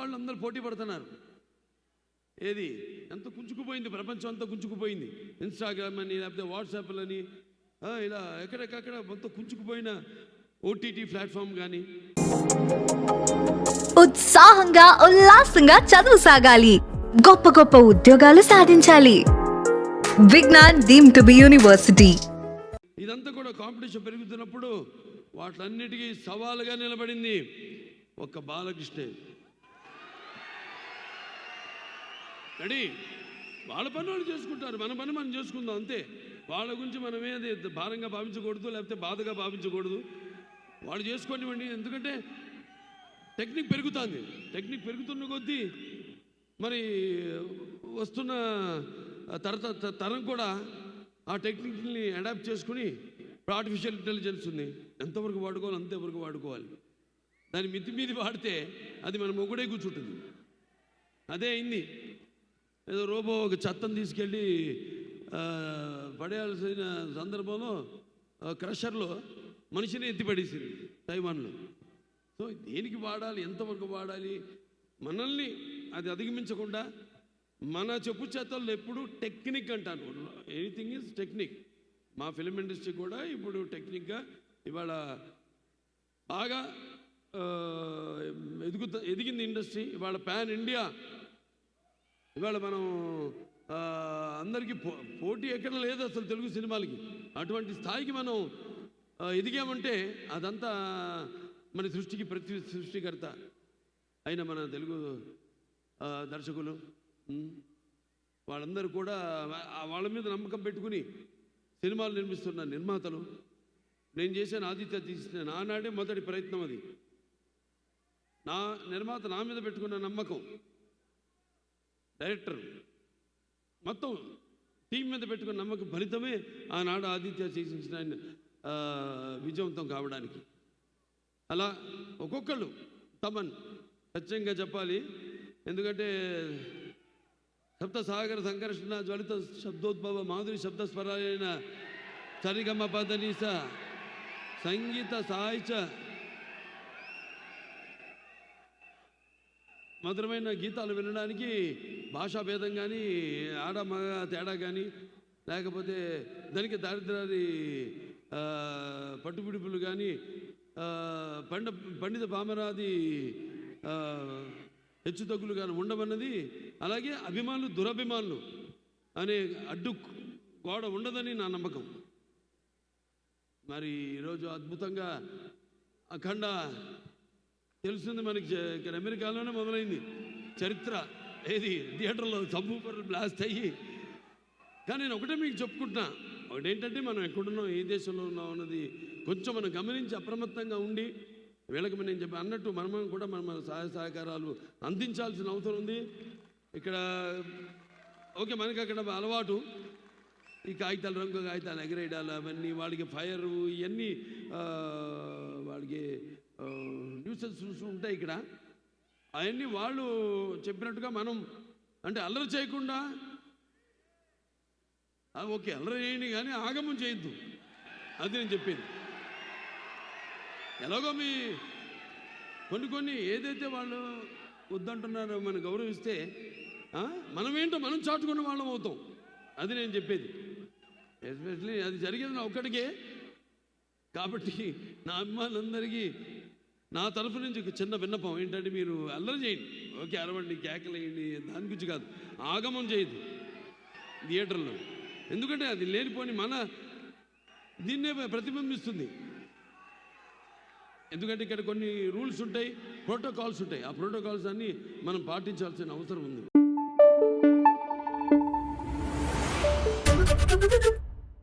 వాళ్ళు అందరూ పోటీ పడుతున్నారు. ఏది? ఎంత కుంచుకుపోయింది ప్రపంచం అంతా కుంచుకుపోయింది. ఇన్స్టాగ్రామ్ అని లేకపోతే వాట్సాప్లు అని ఆ, ఇలా ఎక్కడెక్కడ మొత్తం కుంచుకుపోయిన ఓటీటీ ప్లాట్ఫామ్ కానీ ఉత్సాహంగా ఉల్లాసంగా చదువు సాగాలి. గొప్ప గొప్ప ఉద్యోగాలు సాధించాలి. Vignan deemed to be university. ఇదంతా కూడా కాంపిటీషన్ పెరుగుతున్నప్పుడు వాటిలన్నిటికీ సవాలుగా నిలబడింది ఒక్క బాలకృష్ణే. రెడీ? వాళ్ళ పని వాళ్ళు చేసుకుంటారు. మన పని మనం చేసుకుందాం అంతే. వాళ్ళ గురించి మనం ఏది భారంగా భావించకూడదు లేకపోతే బాధగా భావించకూడదు. వాళ్ళు చేసుకోనివ్వండి. ఎందుకంటే టెక్నిక్ పెరుగుతుంది. టెక్నిక్ పెరుగుతున్న కొద్దీ మరి వస్తున్న తరత తరం కూడా ఆ టెక్నిక్ని అడాప్ట్ చేసుకుని ఇప్పుడు ఆర్టిఫిషియల్ ఇంటెలిజెన్స్ ఉంది. ఎంతవరకు వాడుకోవాలి అంతవరకు వాడుకోవాలి. దాని మితి మీది వాడితే అది మన మొగుడే కూర్చుంటుంది. అదే అయింది. ఏదో రోబో ఒక చెత్తను తీసుకెళ్ళి పడేయాల్సిన సందర్భంలో క్రషర్లో మనిషిని ఎత్తిపడేసింది తైవాన్లో. సో దేనికి వాడాలి? ఎంతవరకు వాడాలి? మనల్ని అది అధిగమించకుండా మన చెప్పు చేతల్లో ఎప్పుడు టెక్నిక్ అంటాను. Anything is technique. మా ఫిలిం ఇండస్ట్రీ కూడా ఇప్పుడు టెక్నిక్గా ఇవాళ బాగా ఎదుగుత ఎదిగింది ఇండస్ట్రీ. ఇవాళ పాన్ ఇండియా ఇవాళ మనం అందరికీ పో పోటీ ఎక్కడ లేదు అసలు తెలుగు సినిమాలకి. అటువంటి స్థాయికి మనం ఎదిగామంటే అదంతా మన సృష్టికి ప్రతి సృష్టికర్త అయిన మన తెలుగు దర్శకులు వాళ్ళందరూ కూడా వాళ్ళ మీద నమ్మకం పెట్టుకుని సినిమాలు నిర్మిస్తున్న నిర్మాతలు. నేను చేశాను ఆదిత్య తీసిన నానాడే మొదటి ప్రయత్నం అది. నా నిర్మాత నా మీద పెట్టుకున్న నమ్మకం. డైరెక్టర్ మొత్తం టీం మీద పెట్టుకున్న నమ్మకం ఫలితమే ఆనాడు ఆదిత్య చేసించిన ఆయన, విజయవంతం కావడానికి. అలా ఒక్కొక్కళ్ళు తమన్ ఖచ్చితంగా చెప్పాలి. ఎందుకంటే సప్త సాగర సంకర్షణ జ్వలిత శబ్దోద్భవ మాధురి శబ్ద స్వరాలైన సరిగమ పదనీస సంగీత సాహిత్య మధురమైన గీతాలు వినడానికి భాషా భేదం కానీ ఆడ మగ తేడా కానీ లేకపోతే దానికి దారిద్రాది పట్టుపిడుపులు కానీ పండ పండిత పామరాది హెచ్చుతగ్గులు హెచ్చు తగ్గులు కానీ ఉండమన్నది అలాగే అభిమానులు దురభిమానులు అనే అడ్డు గోడ ఉండదని నా నమ్మకం. మరి ఈరోజు అద్భుతంగా అఖండ తెలిసింది మనకి ఇక్కడ అమెరికాలోనే మొదలైంది. చరిత్ర ఏది? థియేటర్లో సబ్బూపర్లు బ్లాస్ట్ అయ్యి. కానీ నేను ఒకటే మీకు చెప్పుకుంటున్నా. ఒకటేంటంటే మనం ఎక్కడున్నాం ఏ దేశంలో ఉన్నాం అన్నది కొంచెం మనం గమనించి అప్రమత్తంగా ఉండి వీళ్ళకి నేను చెప్పి అన్నట్టు మనం కూడా మనం మన సహాయ సహకారాలు అందించాల్సిన అవసరం ఉంది. ఇక్కడ ఓకే మనకి అక్కడ అలవాటు. ఈ కాగితాలు రంగు కాగితాలు ఎగరేయడాలు అవన్నీ వాడికి ఫైర్ ఇవన్నీ వాళ్ళకి వాడికి న్యూసెన్స్ ఉంటాయి ఇక్కడ. అవన్నీ వాళ్ళు చెప్పినట్టుగా మనం అంటే అల్లరి చేయకుండా ఓకే అల్లరి చేయండి కానీ ఆగమం చేయొద్దు. అది నేను చెప్పింది. ఎలాగో మీ కొన్ని కొన్ని ఏదైతే వాళ్ళు వద్దంటున్నారో మనం గౌరవిస్తే మనం మనమేంటో మనం చాటుకున్న వాళ్ళం అవుతాం. అది నేను చెప్పేది. ఎస్పెషలీ అది జరిగేది నా ఒక్కడికే. కాబట్టి నా అభిమానులందరికీ నా తరఫు నుంచి ఒక చిన్న విన్నపం ఏంటంటే మీరు అల్లరి చేయండి. ఓకే అరవండి కేకలేయండి దాని గురించి కాదు. ఆగమం చేయదు థియేటర్లో. ఎందుకంటే అది లేనిపోని మన దీన్నే ప్రతిబింబిస్తుంది. ఎందుకంటే ఇక్కడ కొన్ని రూల్స్ ఉంటాయి ప్రోటోకాల్స్ ఉంటాయి. ఆ ప్రోటోకాల్స్ అన్నీ మనం పాటించాల్సిన అవసరం ఉంది.